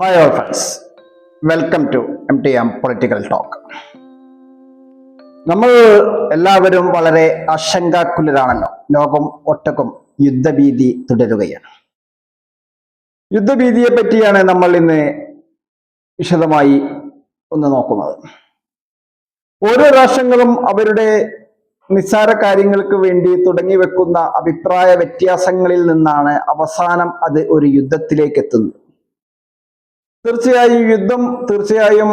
Hi all friends welcome to M T M political talk നമ്മൾ എല്ലാവരും വളരെ ആശങ്കാക്കുലരാണല്ലോ ലോകം ഒട്ടക്കും യുദ്ധഭീതി തുടരുകയാണ്. യുദ്ധഭീതിയെ പറ്റിയാണ് നമ്മൾ ഇന്ന് വിശദമായി ഒന്ന് നോക്കുന്നത്. ഓരോ രാഷ്ട്രങ്ങളും അവരുടെ നിസ്സാര കാര്യങ്ങൾക്ക് വേണ്ടി തുടങ്ങി വെക്കുന്ന അഭിപ്രായ വ്യത്യാസങ്ങളിൽ നിന്നാണ് അവസാനം അത് ഒരു യുദ്ധത്തിലേക്ക് എത്തുന്നത്. തീർച്ചയായും യുദ്ധം തീർച്ചയായും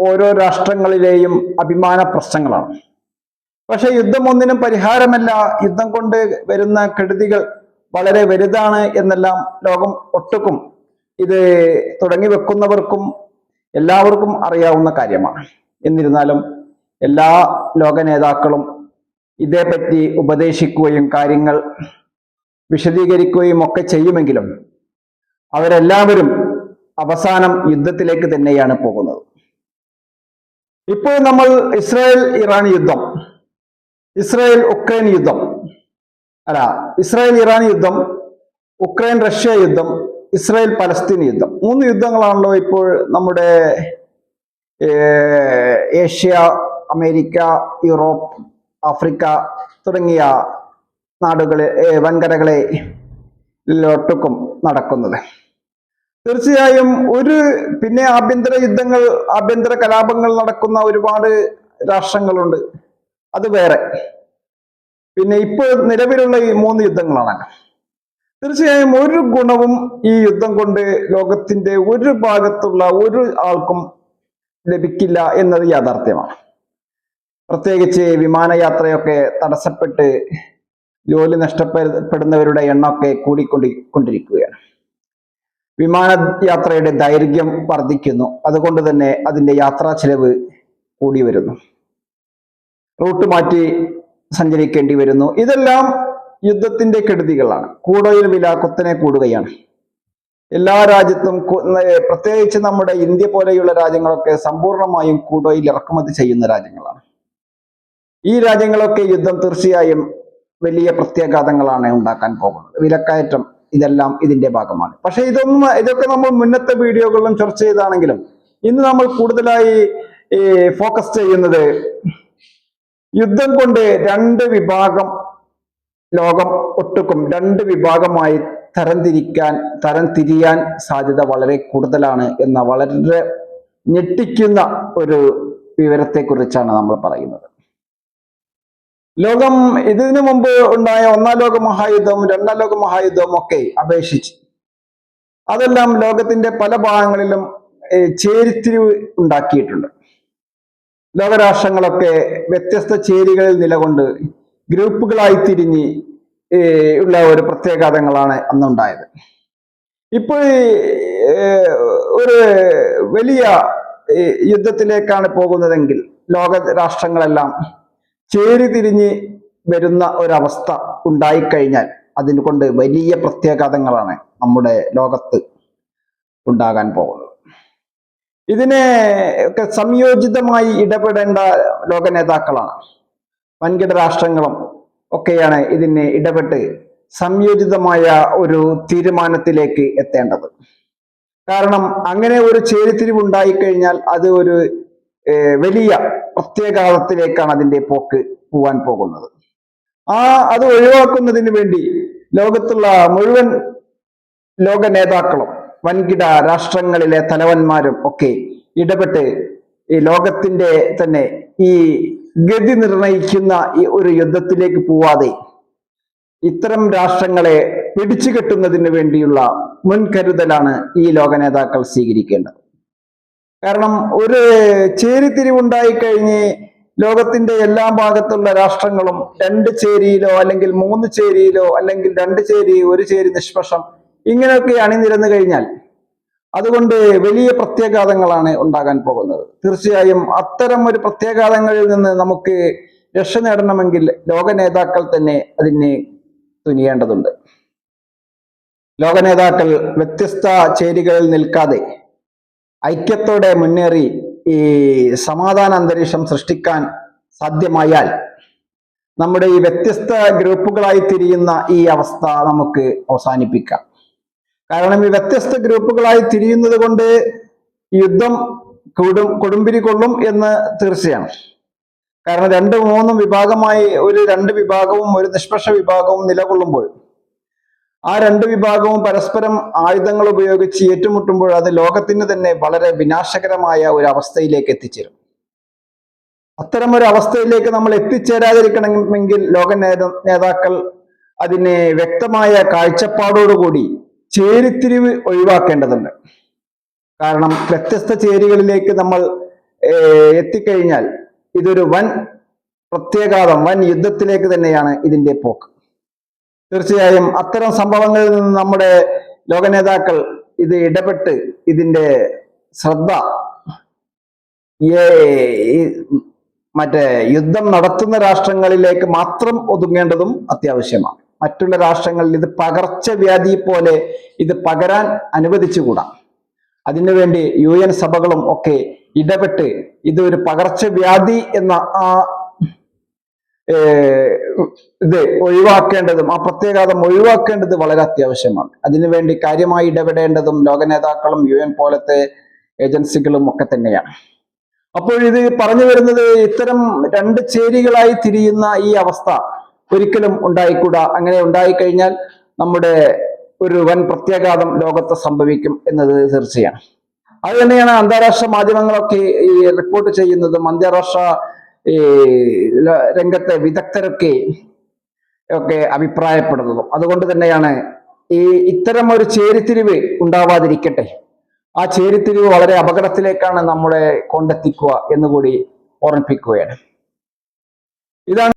ഓരോ രാഷ്ട്രങ്ങളിലെയും അഭിമാന പ്രശ്നങ്ങളാണ്. പക്ഷെ യുദ്ധം ഒന്നിനും പരിഹാരമല്ല. യുദ്ധം കൊണ്ട് വരുന്ന കെടുതികൾ വളരെ വലുതാണ് എന്നെല്ലാം ലോകം ഒട്ടുക്കും. ഇത് തുടങ്ങി വെക്കുന്നവർക്കും എല്ലാവർക്കും അറിയാവുന്ന കാര്യമാണ്. എന്നിരുന്നാലും എല്ലാ ലോക നേതാക്കളും ഇതേപ്പറ്റി ഉപദേശിക്കുകയും കാര്യങ്ങൾ വിശദീകരിക്കുകയും ഒക്കെ ചെയ്യുമെങ്കിലും അവരെല്ലാവരും അവസാനം യുദ്ധത്തിലേക്ക് തന്നെയാണ് പോകുന്നത്. ഇപ്പോൾ നമ്മൾ ഇസ്രായേൽ ഇറാൻ യുദ്ധം ഇസ്രായേൽ ഉക്രൈൻ യുദ്ധം അല്ല ഇസ്രായേൽ ഇറാൻ യുദ്ധം ഉക്രൈൻ റഷ്യ യുദ്ധം ഇസ്രായേൽ പലസ്തീൻ യുദ്ധം. മൂന്ന് യുദ്ധങ്ങളാണല്ലോ ഇപ്പോൾ നമ്മുടെ ഏഷ്യ അമേരിക്ക യൂറോപ്പ് ആഫ്രിക്ക തുടങ്ങിയ നാടുകളെ വൻകരകളെ ലോട്ടുക്കും നടക്കുന്നത്. തീർച്ചയായും ഒരു പിന്നെ ആഭ്യന്തര യുദ്ധങ്ങൾ ആഭ്യന്തര കലാപങ്ങൾ നടക്കുന്ന ഒരുപാട് രാഷ്ട്രങ്ങളുണ്ട്. അത് വേറെ. പിന്നെ ഇപ്പോൾ നിലവിലുള്ള ഈ മൂന്ന് യുദ്ധങ്ങളാണ്. തീർച്ചയായും ഒരു ഗുണവും ഈ യുദ്ധം കൊണ്ട് ലോകത്തിന്റെ ഒരു ഭാഗത്തുള്ള ഒരു ആൾക്കും ലഭിക്കില്ല എന്നത് യാഥാർത്ഥ്യമാണ്. പ്രത്യേകിച്ച് വിമാനയാത്രയൊക്കെ തടസ്സപ്പെട്ട് ജോലി നഷ്ടപ്പെടുന്നവരുടെ എണ്ണമൊക്കെ കൂടിക്കൊണ്ടി കൊണ്ടിരിക്കുകയാണ് വിമാന യാത്രയുടെ ദൈർഘ്യം വർദ്ധിക്കുന്നു. അതുകൊണ്ട് തന്നെ അതിന്റെ യാത്രാ ചെലവ് കൂടി വരുന്നു. റൂട്ട് മാറ്റി സഞ്ചരിക്കേണ്ടി വരുന്നു. ഇതെല്ലാം യുദ്ധത്തിന്റെ കെടുതികളാണ്. കൂടോയിൽ വില കുത്തനെ കൂടുകയാണ്. എല്ലാ രാജ്യത്തും പ്രത്യേകിച്ച് നമ്മുടെ ഇന്ത്യ പോലെയുള്ള രാജ്യങ്ങളൊക്കെ സമ്പൂർണമായും കൂടോയിൽ ഇറക്കുമതി ചെയ്യുന്ന രാജ്യങ്ങളാണ്. ഈ രാജ്യങ്ങളൊക്കെ യുദ്ധം തീർച്ചയായും വലിയ പ്രത്യാഘാതങ്ങളാണ് ഉണ്ടാക്കാൻ പോകുന്നത്. വിലക്കയറ്റം ഇതെല്ലാം ഇതിന്റെ ഭാഗമാണ്. പക്ഷെ ഇതൊന്നും ഇതൊക്കെ നമ്മൾ മുന്നത്തെ വീഡിയോകളിലും ചർച്ച ചെയ്താണെങ്കിലും ഇന്ന് നമ്മൾ കൂടുതലായി ഫോക്കസ് ചെയ്യുന്നത് യുദ്ധം കൊണ്ട് രണ്ട് വിഭാഗം ലോകം ഒട്ടുക്കും രണ്ട് വിഭാഗമായി തരംതിരിക്കാൻ തരംതിരിയാൻ സാധ്യത വളരെ കൂടുതലാണ് എന്ന വളരെ ഞെട്ടിക്കുന്ന ഒരു വിവരത്തെക്കുറിച്ചാണ് നമ്മൾ പറയുന്നത്. ലോകം ഇതിനു മുമ്പ് ഉണ്ടായ ഒന്നാം ലോക മഹായുദ്ധവും രണ്ടാം ലോക മഹായുദ്ധവും ഒക്കെ അപേക്ഷിച്ച് അതെല്ലാം ലോകത്തിന്റെ പല ഭാഗങ്ങളിലും ചേരിത്തിരിവ് ഉണ്ടാക്കിയിട്ടുണ്ട്. ലോകരാഷ്ട്രങ്ങളൊക്കെ വ്യത്യസ്ത ചേരികളിൽ നിലകൊണ്ട് ഗ്രൂപ്പുകളായി തിരിഞ്ഞ് ഉള്ള ഒരു പ്രത്യേകതകളാണ് അന്നുണ്ടായത്. ഇപ്പോൾ ഒരു വലിയ യുദ്ധത്തിലേക്കാണ് പോകുന്നതെങ്കിൽ ലോക രാഷ്ട്രങ്ങളെല്ലാം ചേരി തിരിഞ്ഞ് വരുന്ന ഒരവസ്ഥ ഉണ്ടായിക്കഴിഞ്ഞാൽ അതിനുകൊണ്ട് വലിയ പ്രത്യാഘാതങ്ങളാണ് നമ്മുടെ ലോകത്ത് ഉണ്ടാകാൻ പോകുന്നത്. ഇതിനെ ഒക്കെ സംയോജിതമായി ഇടപെടേണ്ട ലോക നേതാക്കളാണ് വൻകിട രാഷ്ട്രങ്ങളും ഒക്കെയാണ് ഇതിനെ ഇടപെട്ട് സംയോജിതമായ ഒരു തീരുമാനത്തിലേക്ക് എത്തേണ്ടത്. കാരണം അങ്ങനെ ഒരു ചേരിതിരിവ് ഉണ്ടായിക്കഴിഞ്ഞാൽ അത് ഒരു വലിയ പ്രത്യേകാലത്തിലേക്കാണ് അതിന്റെ പോക്ക് പോവാൻ പോകുന്നത്. ആ അത് ഒഴിവാക്കുന്നതിന് വേണ്ടി ലോകത്തുള്ള മുഴുവൻ ലോക നേതാക്കളും വൻകിട രാഷ്ട്രങ്ങളിലെ തലവന്മാരും ഒക്കെ ഇടപെട്ട് ഈ ലോകത്തിന്റെ തന്നെ ഈ ഗതി നിർണയിക്കുന്ന ഈ ഒരു യുദ്ധത്തിലേക്ക് പോവാതെ ഇത്തരം രാഷ്ട്രങ്ങളെ പിടിച്ചു കെട്ടുന്നതിന് വേണ്ടിയുള്ള മുൻകരുതലാണ് ഈ ലോക നേതാക്കൾ സ്വീകരിക്കേണ്ടത്. കാരണം ഒരു ചേരിതിരിവുണ്ടായി കഴിഞ്ഞ് ലോകത്തിന്റെ എല്ലാ ഭാഗത്തുള്ള രാഷ്ട്രങ്ങളും രണ്ട് ചേരിയിലോ അല്ലെങ്കിൽ മൂന്ന് ചേരിയിലോ അല്ലെങ്കിൽ രണ്ട് ചേരി ഒരു ചേരി നിഷ്പക്ഷം ഇങ്ങനെയൊക്കെ അണിനിരന്നു കഴിഞ്ഞാൽ അതുകൊണ്ട് വലിയ പ്രത്യാഘാതങ്ങളാണ് ഉണ്ടാകാൻ പോകുന്നത്. തീർച്ചയായും അത്തരം ഒരു പ്രത്യാഘാതങ്ങളിൽ നിന്ന് നമുക്ക് രക്ഷ നേടണമെങ്കിൽ ലോക നേതാക്കൾ തന്നെ അതിന് തുനിയേണ്ടതുണ്ട്. ലോക നേതാക്കൾ വ്യത്യസ്ത ചേരികളിൽ നിൽക്കാതെ ഐക്യത്തോടെ മുന്നേറി ഈ സമാധാന അന്തരീക്ഷം സൃഷ്ടിക്കാൻ സാധ്യമായാൽ നമ്മുടെ ഈ വ്യത്യസ്ത ഗ്രൂപ്പുകളായി തിരിയുന്ന ഈ അവസ്ഥ നമുക്ക് അവസാനിപ്പിക്കാം. കാരണം ഈ വ്യത്യസ്ത ഗ്രൂപ്പുകളായി തിരിയുന്നത് കൊണ്ട് യുദ്ധം കൊടും കൊടുമ്പിരി കൊള്ളും എന്ന് തീർച്ചയാണ്. കാരണം രണ്ട് മൂന്നും വിഭാഗമായി ഒരു രണ്ട് വിഭാഗവും ഒരു നിഷ്പക്ഷ വിഭാഗവും നിലകൊള്ളുമ്പോൾ ആ രണ്ട് വിഭാഗവും പരസ്പരം ആയുധങ്ങൾ ഉപയോഗിച്ച് ഏറ്റുമുട്ടുമ്പോൾ അത് ലോകത്തിന് തന്നെ വളരെ വിനാശകരമായ ഒരു അവസ്ഥയിലേക്ക് എത്തിച്ചേരും. അത്തരം ഒരു അവസ്ഥയിലേക്ക് നമ്മൾ എത്തിച്ചേരാതിരിക്കണമെങ്കിൽ ലോക നേതാക്കൾ അതിനെ വ്യക്തമായ കാഴ്ചപ്പാടോടുകൂടി ചേരിത്തിരിവ് ഒഴിവാക്കേണ്ടതുണ്ട്. കാരണം വ്യത്യസ്ത ചേരികളിലേക്ക് നമ്മൾ എത്തിക്കഴിഞ്ഞാൽ ഇതൊരു വൻ പ്രത്യേകാതം വൻ യുദ്ധത്തിലേക്ക് തന്നെയാണ് ഇതിന്റെ പോക്ക്. തീർച്ചയായും അത്തരം സംഭവങ്ങളിൽ നിന്ന് നമ്മുടെ ലോക നേതാക്കൾ ഇത് ഇടപെട്ട് ഇതിന്റെ ശ്രദ്ധ മറ്റേ യുദ്ധം നടത്തുന്ന രാഷ്ട്രങ്ങളിലേക്ക് മാത്രം ഒതുങ്ങേണ്ടതും അത്യാവശ്യമാണ്. മറ്റുള്ള രാഷ്ട്രങ്ങളിൽ ഇത് പകർച്ചവ്യാധി പോലെ ഇത് പകരാൻ അനുവദിച്ചുകൂടാ. അതിനുവേണ്ടി യു എൻ സഭകളും ഒക്കെ ഇടപെട്ട് ഇത് ഒരു പകർച്ചവ്യാധി എന്ന ആ ഇത് ഒഴിവാക്കേണ്ടതും ആ പ്രത്യേകതം ഒഴിവാക്കേണ്ടത് വളരെ അത്യാവശ്യമാണ്. അതിനുവേണ്ടി കാര്യമായി ഇടപെടേണ്ടതും ലോക നേതാക്കളും യു എൻ പോലത്തെ ഏജൻസികളും ഒക്കെ തന്നെയാണ്. അപ്പോൾ ഇത് പറഞ്ഞു വരുന്നത് ഇത്തരം രണ്ട് ചേരികളായി തിരിയുന്ന ഈ അവസ്ഥ ഒരിക്കലും ഉണ്ടായിക്കൂടാ. അങ്ങനെ ഉണ്ടായിക്കഴിഞ്ഞാൽ നമ്മുടെ ഒരു വൻ പ്രത്യാഘാതം ലോകത്ത് സംഭവിക്കും എന്നത് തീർച്ചയാണ്. അത് തന്നെയാണ് അന്താരാഷ്ട്ര മാധ്യമങ്ങളൊക്കെ ഈ റിപ്പോർട്ട് ചെയ്യുന്നതും അന്താരാഷ്ട്ര ഈ രംഗത്തെ വിദഗ്ധരൊക്കെ ഒക്കെ അഭിപ്രായപ്പെടുന്നതും. അതുകൊണ്ട് തന്നെയാണ് ഈ ഇത്തരം ഒരു ചേരിത്തിരിവ് ഉണ്ടാവാതിരിക്കട്ടെ. ആ ചേരിത്തിരിവ് വളരെ അപകടത്തിലേക്കാണ് നമ്മളെ കൊണ്ടെത്തിക്കുക എന്നുകൂടി ഓർമ്മിപ്പിക്കുകയാണ്. ഇതാണ്